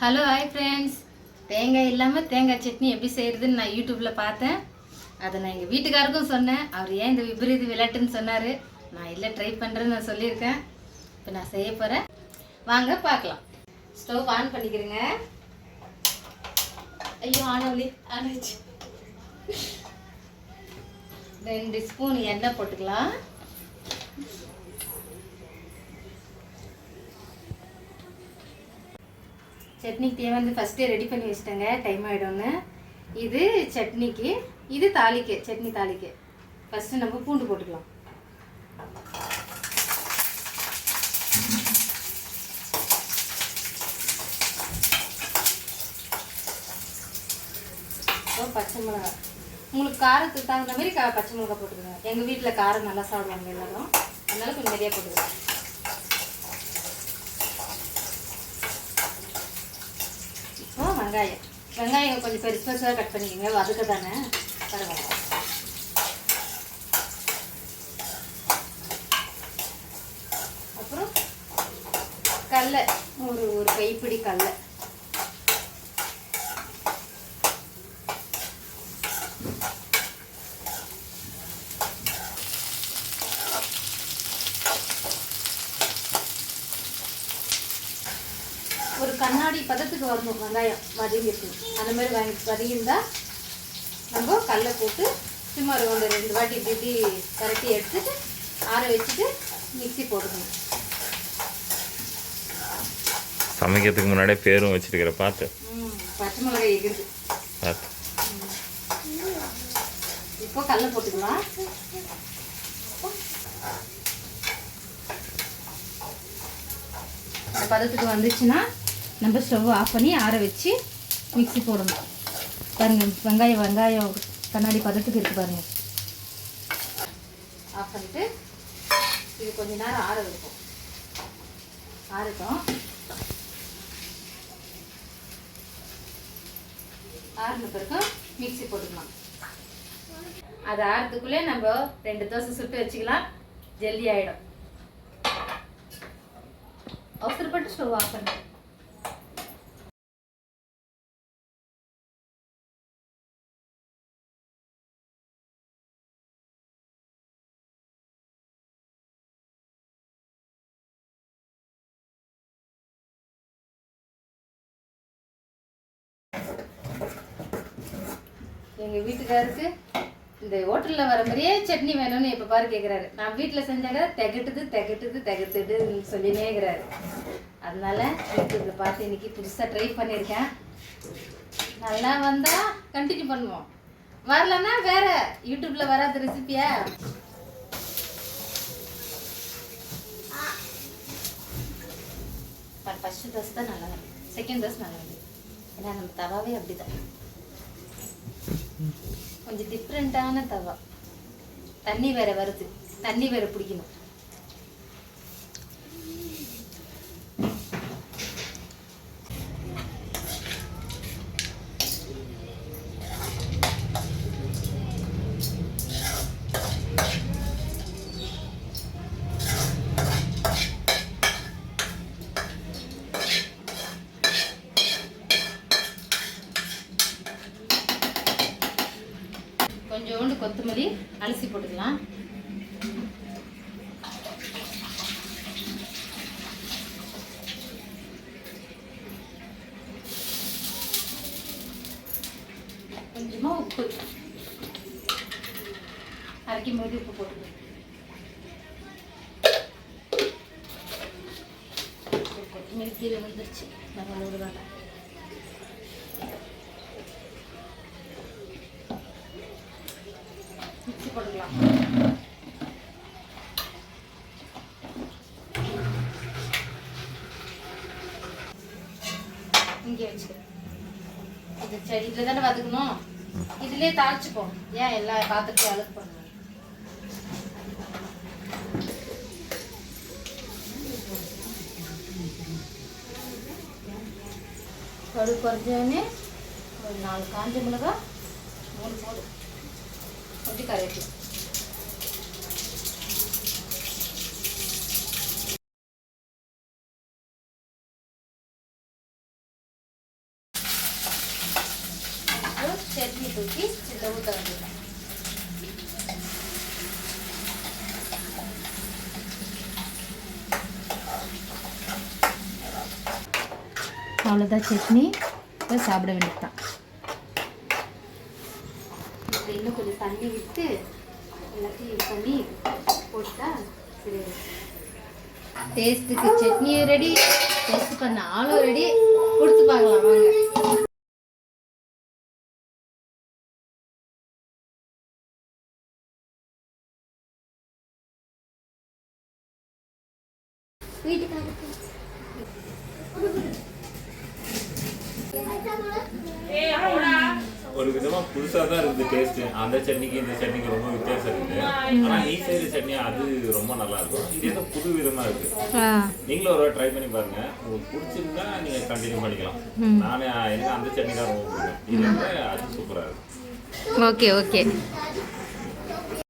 Hello hi friends தேங்காய் இல்லாமல் தேங்காய் சட்னி எப்படி செய்கிறதுன்னு நான் யூடியூப்பில் பார்த்தேன். அதை நான் எங்கள் வீட்டுக்காருக்கும் சொன்னேன். அவர் ஏன் இந்த விபரீத விளையாட்டுன்னு சொன்னார். நான் இல்லை ட்ரை பண்ணுறேன்னு நான் சொல்லியிருக்கேன். இப்போ நான் செய்ய போகிறேன் வாங்க பார்க்கலாம். ஸ்டவ் ஆன் பண்ணிக்கிறேங்க. ஐயோ ஆனவலி ஆனாச்சு ரெண்டு ஸ்பூன் எண்ணெய் போட்டுக்கலாம். சட்னிக்கு தேவையானது ஃபஸ்ட்டே ரெடி பண்ணி வச்சிட்டேங்க. டைம் ஆகிடும்னு இது சட்னிக்கு இது தாளிக்கு சட்னி தாளிக்கு. ஃபஸ்ட்டு நம்ம பூண்டு போட்டுக்கலாம். பச்சை மிளகா உங்களுக்கு காரத்துக்கு தகுந்த மாதிரி கா பச்சை மிளகா போட்டுக்கோங்க. எங்கள் வீட்டில் காரம் நல்லா சாப்பிடுவாங்க எல்லாரும். அதனால கொஞ்சம் நிறையா போட்டுக்கோங்க இப்போ வெங்காயம். வெங்காயம் கொஞ்சம் பெருசு பெருசாக கட் பண்ணிக்கோங்க. வதக்க தானே. பரவாயில்ல. அப்புறம் கடலை ஒரு ஒரு கைப்பிடி கடலை ஒரு கண்ணாடி பதத்துக்கு வரணும் வெங்காயம் வதங்கி இருக்கணும் அந்த மாதிரி வாங்கி வதங்கியிருந்தா நம்ம கடலை போட்டு சும்மா ஒரு ரெண்டு வாட்டி இப்படி இப்படி கரட்டி எடுத்துட்டு ஆற வச்சுட்டு மிக்ஸி போட்டுக்கணும். சமைக்கிறதுக்கு முன்னாடியே பேரும் வச்சிருக்கிற பார்த்து பச்சை மிளகாய் எகிருது பார்த்து இப்போ கடலை போட்டுக்கலாம். பதத்துக்கு வந்துச்சுன்னா நம்ம ஸ்டவ் ஆஃப் பண்ணி ஆற வச்சு மிக்சி போடணும். பாருங்க வெங்காயம் வெங்காயம் கண்ணாடி பதத்துக்கு இருக்கு பாருங்க. ஆஃப் பண்ணிட்டு இது கொஞ்ச நேரம் ஆற வைப்போம். ஆறட்டும். ஆறுன பிறகு மிக்சி போட்டுக்கலாம். அது ஆறுறதுக்குள்ளே நம்ம ரெண்டு தோசை சுட்டு வச்சுக்கலாம். ஜல்லி ஆகிடும் அவசரப்பட்டு ஸ்டவ் ஆஃப் பண்ணு. எங்கள் வீட்டுக்காருக்கு இந்த ஹோட்டலில் வர மாதிரியே சட்னி வேணும்னு எப்போ பாரு கேட்குறாரு நான் வீட்டில் செஞ்சாங்க திகட்டுது திகட்டுது திகட்டுதுன்னு சொல்லினே இருக்கிறாரு. அதனால யூடியூப்பில் பார்த்து இன்னைக்கு புதுசாக ட்ரை பண்ணியிருக்கேன். நல்லா வந்தால் கண்டினியூ பண்ணுவோம். வரலன்னா வேறு யூடியூப்பில் வராத ரெசிபியா ஃபஸ்ட்டு தோசை தான் நல்லா செகண்ட் தோசை நல்லா வந்து ஏன்னா நம்ம தவாவே அப்படிதான். கொஞ்சம் டிஃப்ரெண்ட்டான தவா. தண்ணி வேற வருது. தண்ணி வேற பிடிக்கணும். கொஞ்சோண்டு கொத்தமல்லி அலசி போட்டுக்கலாம். கொஞ்சமா உப்பு. அரைக்கும் போது உப்பு போட்டுக்கலாம். கொத்தமல்லி கீழே வந்துருச்சு. நம்ம ஒரு வேலை போட்டுக்கலாம் இங்கே வச்சு இது சரி இதில் தானே வதக்கணும்? இதுலேயே தாளிச்சுப்போம் ஏன் எல்லா பாத்திரத்தையும் அழுக்கு பண்ணுவோம் கடுகு குறைஞ்சோடனே ஒரு நாலு காஞ்ச மிளகா மூணு போதும். కొద్ది కరివేపాకు చట్నీ తూకి చిల్లవుతుంది அவ்வளோதான் சட்னி சாப்பிட இன்னும் கொஞ்சம் தண்ணி விட்டு எல்லாத்தையும் இது பண்ணி போட்டா சரி. டேஸ்ட்டுக்கு சட்னியும் ரெடி டேஸ்ட் பண்ண ஆளும் ரெடி கொடுத்து பார்க்கலாம் வாங்க. ஒரு விதமா புதுசா தான் இருக்குது டேஸ்ட் அந்த சட்னிக்கு இந்த சட்னிக்கு ரொம்ப வித்தியாசம் இருக்கு. ஆனா நீ செய்யற சட்னி அது ரொம்ப நல்லா இருக்கும். இது ஏதோ புது விதமா இருக்கு. நீங்களும் ஒரு ட்ரை பண்ணி பாருங்க. உங்களுக்கு பிடிச்சிருந்தா நீங்க கண்டினியூ பண்ணிக்கலாம். நானே எனக்கு அந்த சட்னி தான் ரொம்ப பிடிக்கும். இது வந்து அது சூப்பரா இருக்கு ஓகே ஓகே.